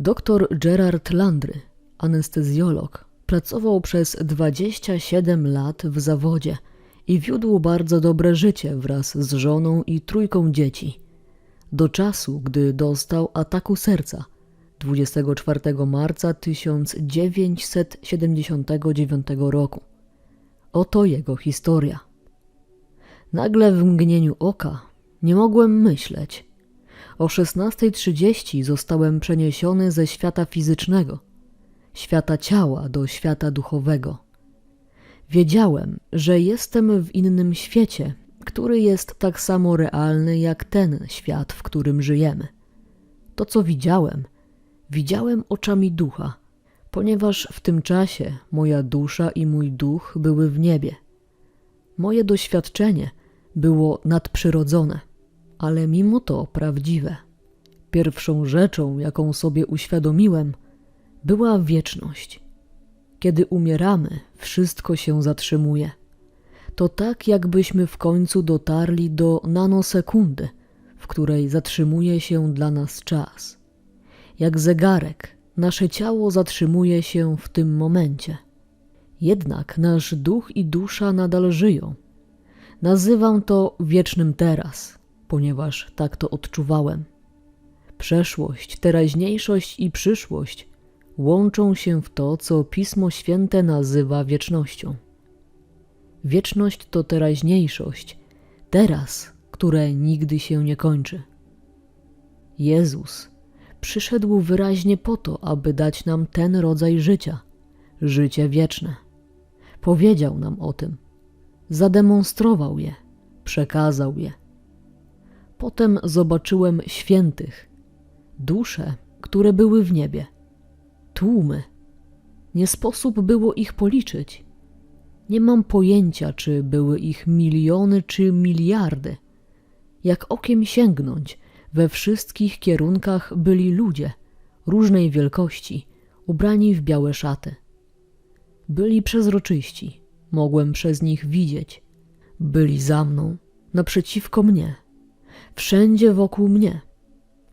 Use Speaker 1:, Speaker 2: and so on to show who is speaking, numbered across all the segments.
Speaker 1: Doktor Gerard Landry, anestezjolog, pracował przez 27 lat w zawodzie i wiódł bardzo dobre życie wraz z żoną i trójką dzieci. Do czasu, gdy dostał ataku serca 24 marca 1979 roku. Oto jego historia. Nagle w mgnieniu oka nie mogłem myśleć. O 16.30 zostałem przeniesiony ze świata fizycznego, świata ciała do świata duchowego. Wiedziałem, że jestem w innym świecie, który jest tak samo realny jak ten świat, w którym żyjemy. To, co widziałem, widziałem oczami ducha, ponieważ w tym czasie moja dusza i mój duch były w niebie. Moje doświadczenie było nadprzyrodzone, ale mimo to prawdziwe. Pierwszą rzeczą, jaką sobie uświadomiłem, była wieczność. Kiedy umieramy, wszystko się zatrzymuje. To tak, jakbyśmy w końcu dotarli do nanosekundy, w której zatrzymuje się dla nas czas. Jak zegarek, nasze ciało zatrzymuje się w tym momencie. Jednak nasz duch i dusza nadal żyją. Nazywam to wiecznym teraz, ponieważ tak to odczuwałem. Przeszłość, teraźniejszość i przyszłość łączą się w to, co Pismo Święte nazywa wiecznością. Wieczność to teraźniejszość, teraz, które nigdy się nie kończy. Jezus przyszedł wyraźnie po to, aby dać nam ten rodzaj życia życie wieczne. Powiedział nam o tym, zademonstrował je, przekazał je. Potem zobaczyłem świętych, dusze, które były w niebie, tłumy. Nie sposób było ich policzyć. Nie mam pojęcia, czy były ich miliony czy miliardy. Jak okiem sięgnąć, we wszystkich kierunkach byli ludzie różnej wielkości, ubrani w białe szaty. Byli przezroczyści, mogłem przez nich widzieć. Byli za mną, naprzeciwko mnie, wszędzie wokół mnie.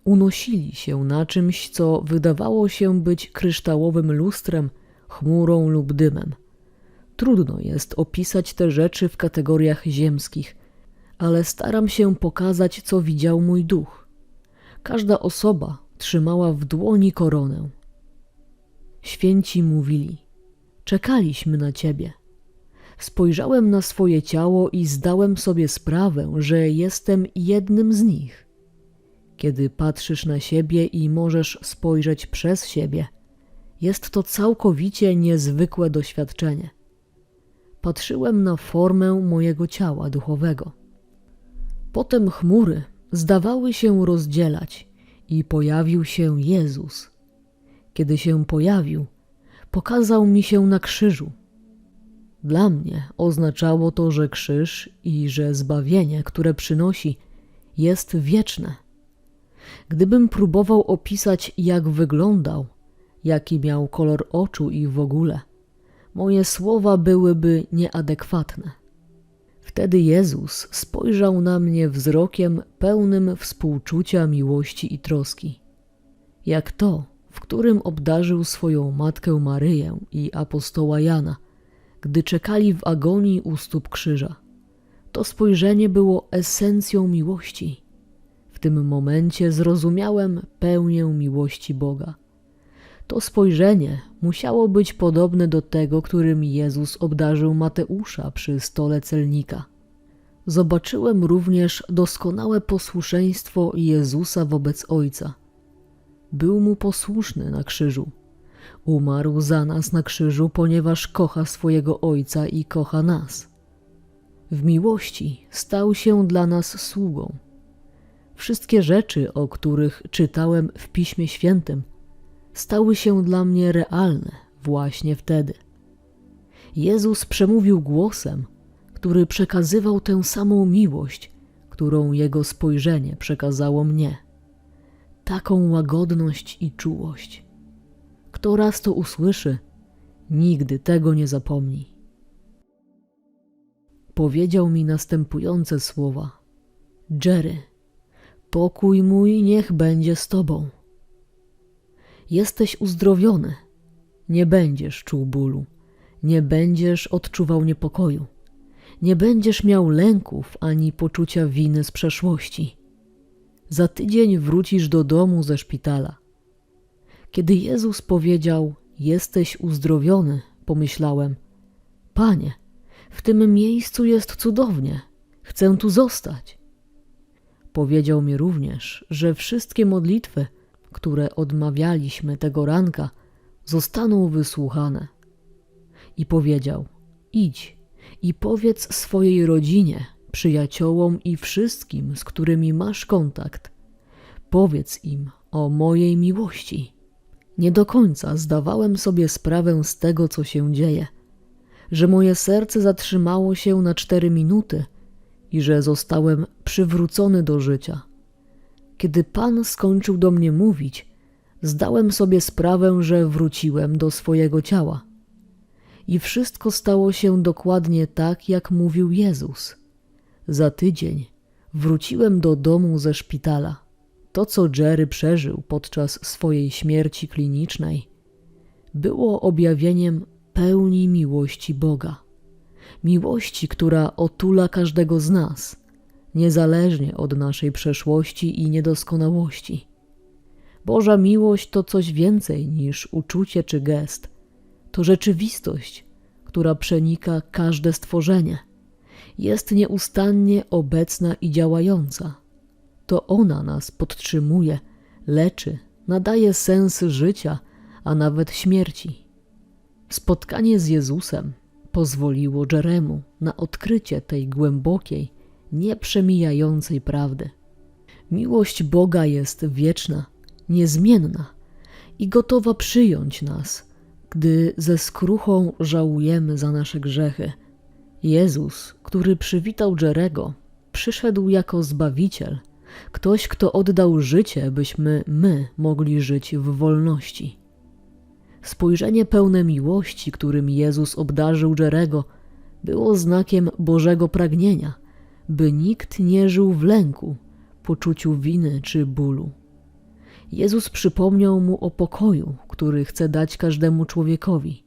Speaker 1: Unosili się na czymś, co wydawało się być kryształowym lustrem, chmurą lub dymem. Trudno jest opisać te rzeczy w kategoriach ziemskich, ale staram się pokazać, co widział mój duch. Każda osoba trzymała w dłoni koronę. Święci mówili: Czekaliśmy na ciebie. Spojrzałem na swoje ciało i zdałem sobie sprawę, że jestem jednym z nich. Kiedy patrzysz na siebie i możesz spojrzeć przez siebie, jest to całkowicie niezwykłe doświadczenie. Patrzyłem na formę mojego ciała duchowego. Potem chmury zdawały się rozdzielać i pojawił się Jezus. Kiedy się pojawił, pokazał mi się na krzyżu. Dla mnie oznaczało to, że krzyż i że zbawienie, które przynosi, jest wieczne. Gdybym próbował opisać, jak wyglądał, jaki miał kolor oczu i w ogóle, moje słowa byłyby nieadekwatne. Wtedy Jezus spojrzał na mnie wzrokiem pełnym współczucia, miłości i troski. Jak to, w którym obdarzył swoją matkę Maryję i apostoła Jana, gdy czekali w agonii u stóp krzyża. To spojrzenie było esencją miłości. W tym momencie zrozumiałem pełnię miłości Boga. To spojrzenie musiało być podobne do tego, którym Jezus obdarzył Mateusza przy stole celnika. Zobaczyłem również doskonałe posłuszeństwo Jezusa wobec Ojca. Był mu posłuszny na krzyżu. Umarł za nas na krzyżu, ponieważ kocha swojego Ojca i kocha nas. W miłości stał się dla nas sługą. Wszystkie rzeczy, o których czytałem w Piśmie Świętym, stały się dla mnie realne właśnie wtedy. Jezus przemówił głosem, który przekazywał tę samą miłość, którą jego spojrzenie przekazało mnie. Taką łagodność i czułość. Kto raz to usłyszy, nigdy tego nie zapomni. Powiedział mi następujące słowa: Jerry, pokój mój niech będzie z tobą. Jesteś uzdrowiony. Nie będziesz czuł bólu, nie będziesz odczuwał niepokoju, nie będziesz miał lęków ani poczucia winy z przeszłości. Za tydzień wrócisz do domu ze szpitala. Kiedy Jezus powiedział: Jesteś uzdrowiony, pomyślałem: Panie, w tym miejscu jest cudownie, chcę tu zostać. Powiedział mi również, że wszystkie modlitwy, które odmawialiśmy tego ranka, zostaną wysłuchane. I powiedział: Idź i powiedz swojej rodzinie, przyjaciołom i wszystkim, z którymi masz kontakt. Powiedz im o mojej miłości. Nie do końca zdawałem sobie sprawę z tego, co się dzieje, że moje serce zatrzymało się na cztery minuty i że zostałem przywrócony do życia. Kiedy Pan skończył do mnie mówić, zdałem sobie sprawę, że wróciłem do swojego ciała. I wszystko stało się dokładnie tak, jak mówił Jezus. Za tydzień wróciłem do domu ze szpitala. To, co Jerry przeżył podczas swojej śmierci klinicznej, było objawieniem pełni miłości Boga. Miłości, która otula każdego z nas, niezależnie od naszej przeszłości i niedoskonałości. Boża miłość to coś więcej niż uczucie czy gest. To rzeczywistość, która przenika każde stworzenie. Jest nieustannie obecna i działająca. To ona nas podtrzymuje, leczy, nadaje sens życia, a nawet śmierci. Spotkanie z Jezusem pozwoliło Jeremu na odkrycie tej głębokiej, nieprzemijającej prawdy. Miłość Boga jest wieczna, niezmienna i gotowa przyjąć nas, gdy ze skruchą żałujemy za nasze grzechy. Jezus, który przywitał Jerego, przyszedł jako Zbawiciel, ktoś, kto oddał życie, byśmy my mogli żyć w wolności. Spojrzenie pełne miłości, którym Jezus obdarzył Jerego, było znakiem Bożego pragnienia, by nikt nie żył w lęku, poczuciu winy czy bólu. Jezus przypomniał mu o pokoju, który chce dać każdemu człowiekowi.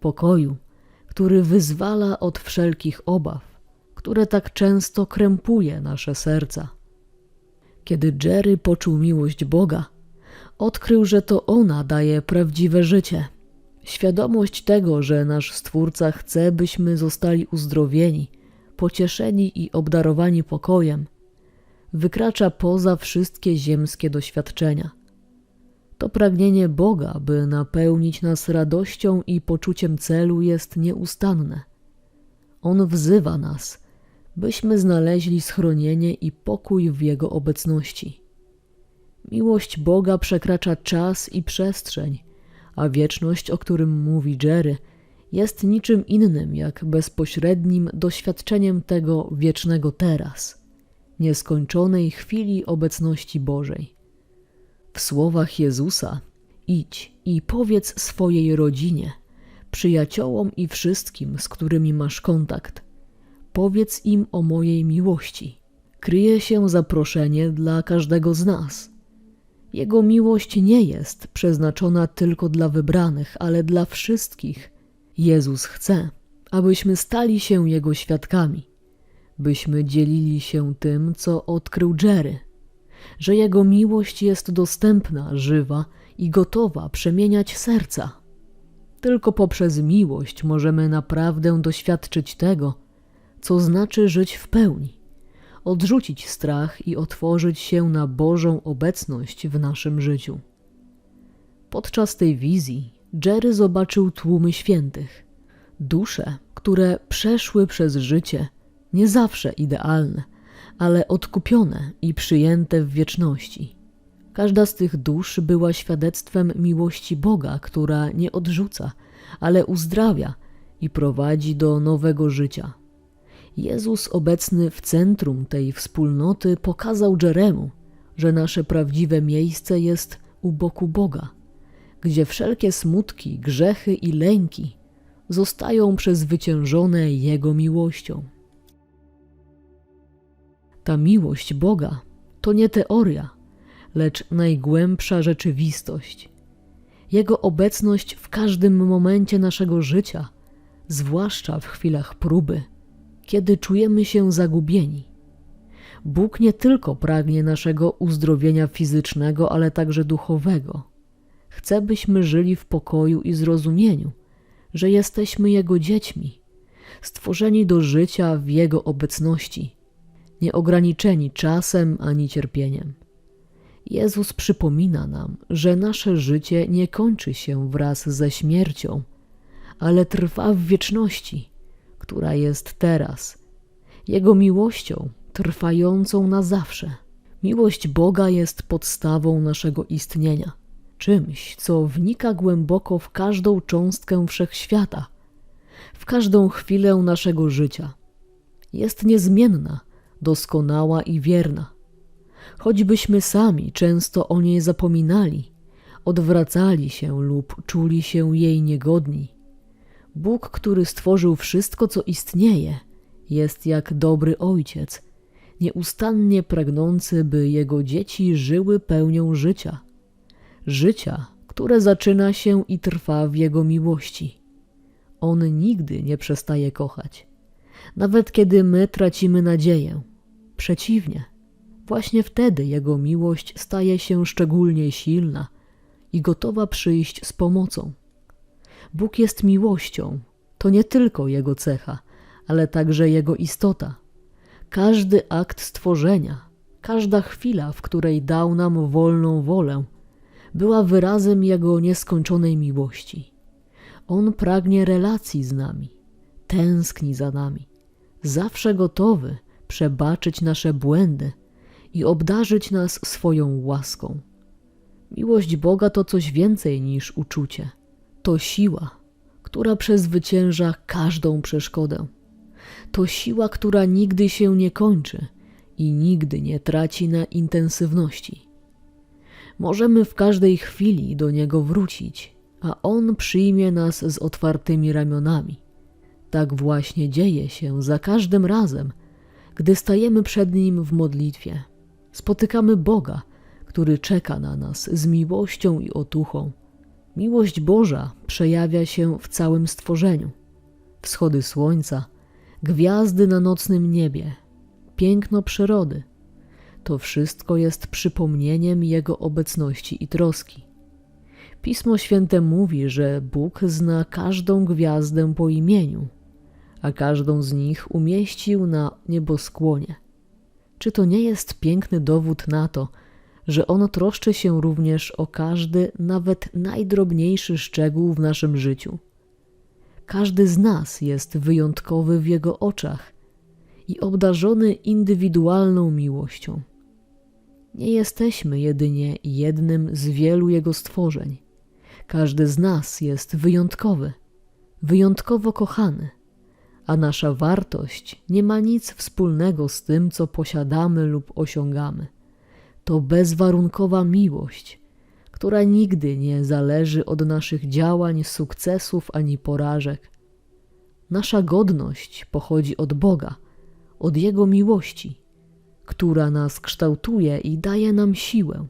Speaker 1: Pokoju, który wyzwala od wszelkich obaw, które tak często krępuje nasze serca. Kiedy Jerry poczuł miłość Boga, odkrył, że to ona daje prawdziwe życie. Świadomość tego, że nasz Stwórca chce, byśmy zostali uzdrowieni, pocieszeni i obdarowani pokojem, wykracza poza wszystkie ziemskie doświadczenia. To pragnienie Boga, by napełnić nas radością i poczuciem celu, jest nieustanne. On wzywa nas, byśmy znaleźli schronienie i pokój w Jego obecności. Miłość Boga przekracza czas i przestrzeń, a wieczność, o którym mówi Jerry, jest niczym innym jak bezpośrednim doświadczeniem tego wiecznego teraz, nieskończonej chwili obecności Bożej. W słowach Jezusa idź i powiedz swojej rodzinie, przyjaciołom i wszystkim, z którymi masz kontakt, powiedz im o mojej miłości. Kryje się zaproszenie dla każdego z nas – jego miłość nie jest przeznaczona tylko dla wybranych, ale dla wszystkich. Jezus chce, abyśmy stali się Jego świadkami, byśmy dzielili się tym, co odkrył Jerry, że Jego miłość jest dostępna, żywa i gotowa przemieniać serca. Tylko poprzez miłość możemy naprawdę doświadczyć tego, co znaczy żyć w pełni odrzucić strach i otworzyć się na Bożą obecność w naszym życiu. Podczas tej wizji Jerry zobaczył tłumy świętych, dusze, które przeszły przez życie, nie zawsze idealne, ale odkupione i przyjęte w wieczności. Każda z tych dusz była świadectwem miłości Boga, która nie odrzuca, ale uzdrawia i prowadzi do nowego życia. Jezus obecny w centrum tej wspólnoty pokazał Jeremu, że nasze prawdziwe miejsce jest u boku Boga, gdzie wszelkie smutki, grzechy i lęki zostają przezwyciężone Jego miłością. Ta miłość Boga to nie teoria, lecz najgłębsza rzeczywistość. Jego obecność w każdym momencie naszego życia, zwłaszcza w chwilach próby, kiedy czujemy się zagubieni. Bóg nie tylko pragnie naszego uzdrowienia fizycznego, ale także duchowego. Chce, byśmy żyli w pokoju i zrozumieniu, że jesteśmy Jego dziećmi, stworzeni do życia w Jego obecności, nieograniczeni czasem ani cierpieniem. Jezus przypomina nam, że nasze życie nie kończy się wraz ze śmiercią, ale trwa w wieczności, która jest teraz, Jego miłością trwającą na zawsze. Miłość Boga jest podstawą naszego istnienia, czymś, co wnika głęboko w każdą cząstkę wszechświata, w każdą chwilę naszego życia. Jest niezmienna, doskonała i wierna. Choćbyśmy sami często o niej zapominali, odwracali się lub czuli się jej niegodni. Bóg, który stworzył wszystko, co istnieje, jest jak dobry ojciec, nieustannie pragnący, by jego dzieci żyły pełnią życia. Życia, które zaczyna się i trwa w jego miłości. On nigdy nie przestaje kochać, nawet kiedy my tracimy nadzieję. Przeciwnie, właśnie wtedy jego miłość staje się szczególnie silna i gotowa przyjść z pomocą. Bóg jest miłością, to nie tylko jego cecha, ale także jego istota. Każdy akt stworzenia, każda chwila, w której dał nam wolną wolę, była wyrazem Jego nieskończonej miłości. On pragnie relacji z nami, tęskni za nami, zawsze gotowy przebaczyć nasze błędy i obdarzyć nas swoją łaską. Miłość Boga to coś więcej niż uczucie. To siła, która przezwycięża każdą przeszkodę to siła, która nigdy się nie kończy i nigdy nie traci na intensywności. Możemy w każdej chwili do Niego wrócić, a On przyjmie nas z otwartymi ramionami. Tak właśnie dzieje się za każdym razem, gdy stajemy przed Nim w modlitwie. Spotykamy Boga, który czeka na nas z miłością i otuchą. Miłość Boża przejawia się w całym stworzeniu. Wschody słońca, gwiazdy na nocnym niebie, piękno przyrody. To wszystko jest przypomnieniem Jego obecności i troski. Pismo Święte mówi, że Bóg zna każdą gwiazdę po imieniu, a każdą z nich umieścił na nieboskłonie. Czy to nie jest piękny dowód na to, że On troszczy się również o każdy, nawet najdrobniejszy szczegół w naszym życiu? Każdy z nas jest wyjątkowy w Jego oczach i obdarzony indywidualną miłością. Nie jesteśmy jedynie jednym z wielu Jego stworzeń. Każdy z nas jest wyjątkowy, wyjątkowo kochany, a nasza wartość nie ma nic wspólnego z tym, co posiadamy lub osiągamy. To bezwarunkowa miłość, która nigdy nie zależy od naszych działań, sukcesów ani porażek. Nasza godność pochodzi od Boga, od Jego miłości, która nas kształtuje i daje nam siłę.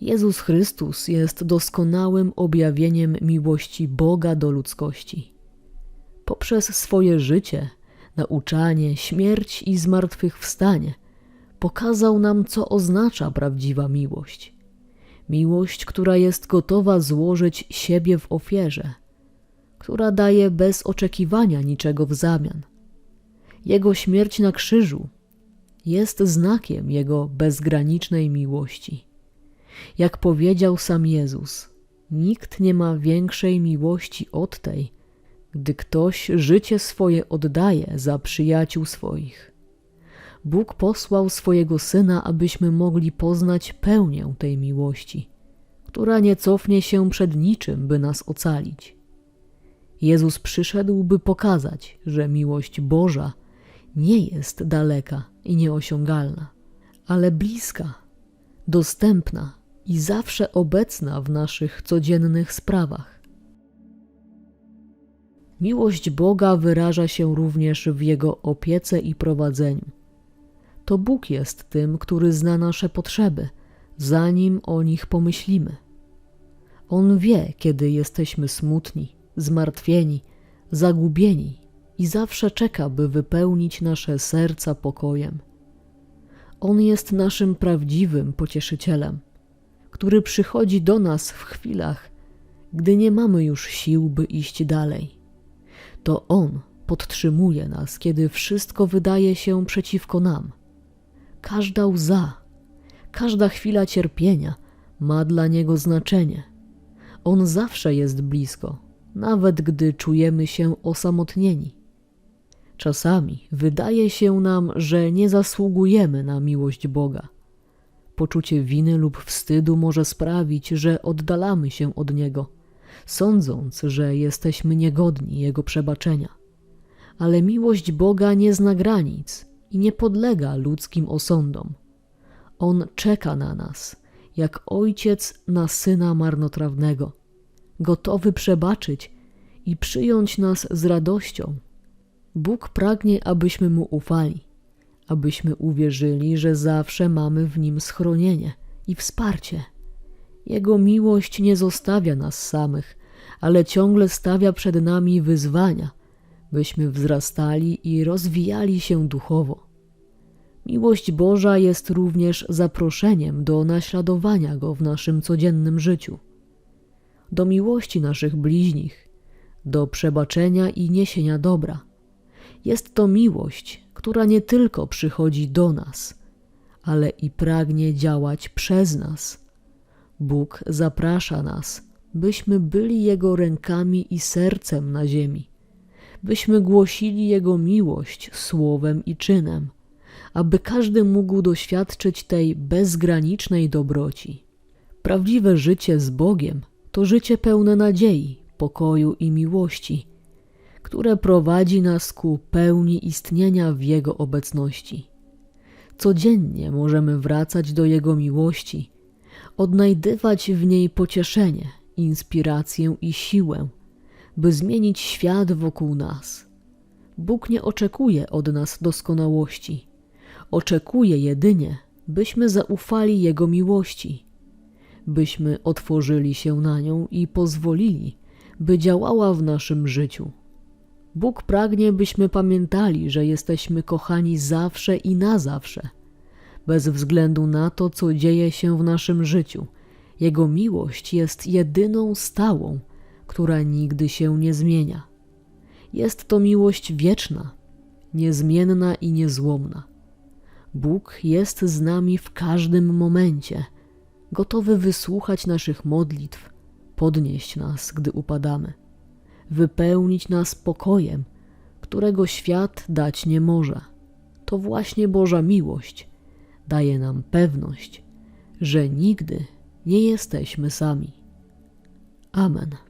Speaker 1: Jezus Chrystus jest doskonałym objawieniem miłości Boga do ludzkości. Poprzez swoje życie, nauczanie, śmierć i zmartwychwstanie pokazał nam, co oznacza prawdziwa miłość miłość, która jest gotowa złożyć siebie w ofierze, która daje bez oczekiwania niczego w zamian. Jego śmierć na krzyżu jest znakiem Jego bezgranicznej miłości. Jak powiedział sam Jezus, nikt nie ma większej miłości od tej, gdy ktoś życie swoje oddaje za przyjaciół swoich. Bóg posłał swojego Syna, abyśmy mogli poznać pełnię tej miłości, która nie cofnie się przed niczym, by nas ocalić. Jezus przyszedł, by pokazać, że miłość Boża nie jest daleka i nieosiągalna, ale bliska, dostępna i zawsze obecna w naszych codziennych sprawach. Miłość Boga wyraża się również w Jego opiece i prowadzeniu to Bóg jest tym, który zna nasze potrzeby, zanim o nich pomyślimy. On wie, kiedy jesteśmy smutni, zmartwieni, zagubieni i zawsze czeka, by wypełnić nasze serca pokojem. On jest naszym prawdziwym pocieszycielem, który przychodzi do nas w chwilach, gdy nie mamy już sił, by iść dalej. To On podtrzymuje nas, kiedy wszystko wydaje się przeciwko nam. Każda łza, każda chwila cierpienia ma dla Niego znaczenie. On zawsze jest blisko, nawet gdy czujemy się osamotnieni. Czasami wydaje się nam, że nie zasługujemy na miłość Boga. Poczucie winy lub wstydu może sprawić, że oddalamy się od Niego, sądząc, że jesteśmy niegodni Jego przebaczenia. Ale miłość Boga nie zna granic i nie podlega ludzkim osądom. On czeka na nas, jak ojciec na syna marnotrawnego, gotowy przebaczyć i przyjąć nas z radością. Bóg pragnie, abyśmy mu ufali, abyśmy uwierzyli, że zawsze mamy w nim schronienie i wsparcie. Jego miłość nie zostawia nas samych, ale ciągle stawia przed nami wyzwania, byśmy wzrastali i rozwijali się duchowo. Miłość Boża jest również zaproszeniem do naśladowania Go w naszym codziennym życiu, do miłości naszych bliźnich, do przebaczenia i niesienia dobra. Jest to miłość, która nie tylko przychodzi do nas, ale i pragnie działać przez nas. Bóg zaprasza nas, byśmy byli Jego rękami i sercem na ziemi, byśmy głosili Jego miłość słowem i czynem – aby każdy mógł doświadczyć tej bezgranicznej dobroci. Prawdziwe życie z Bogiem to życie pełne nadziei, pokoju i miłości, które prowadzi nas ku pełni istnienia w Jego obecności. Codziennie możemy wracać do Jego miłości, odnajdywać w niej pocieszenie, inspirację i siłę, by zmienić świat wokół nas. Bóg nie oczekuje od nas doskonałości, Oczekuje jedynie, byśmy zaufali Jego miłości, byśmy otworzyli się na nią i pozwolili, by działała w naszym życiu. Bóg pragnie, byśmy pamiętali, że jesteśmy kochani zawsze i na zawsze, bez względu na to, co dzieje się w naszym życiu. Jego miłość jest jedyną stałą, która nigdy się nie zmienia. Jest to miłość wieczna, niezmienna i niezłomna. Bóg jest z nami w każdym momencie, gotowy wysłuchać naszych modlitw, podnieść nas, gdy upadamy, wypełnić nas pokojem, którego świat dać nie może. To właśnie Boża miłość daje nam pewność, że nigdy nie jesteśmy sami. Amen.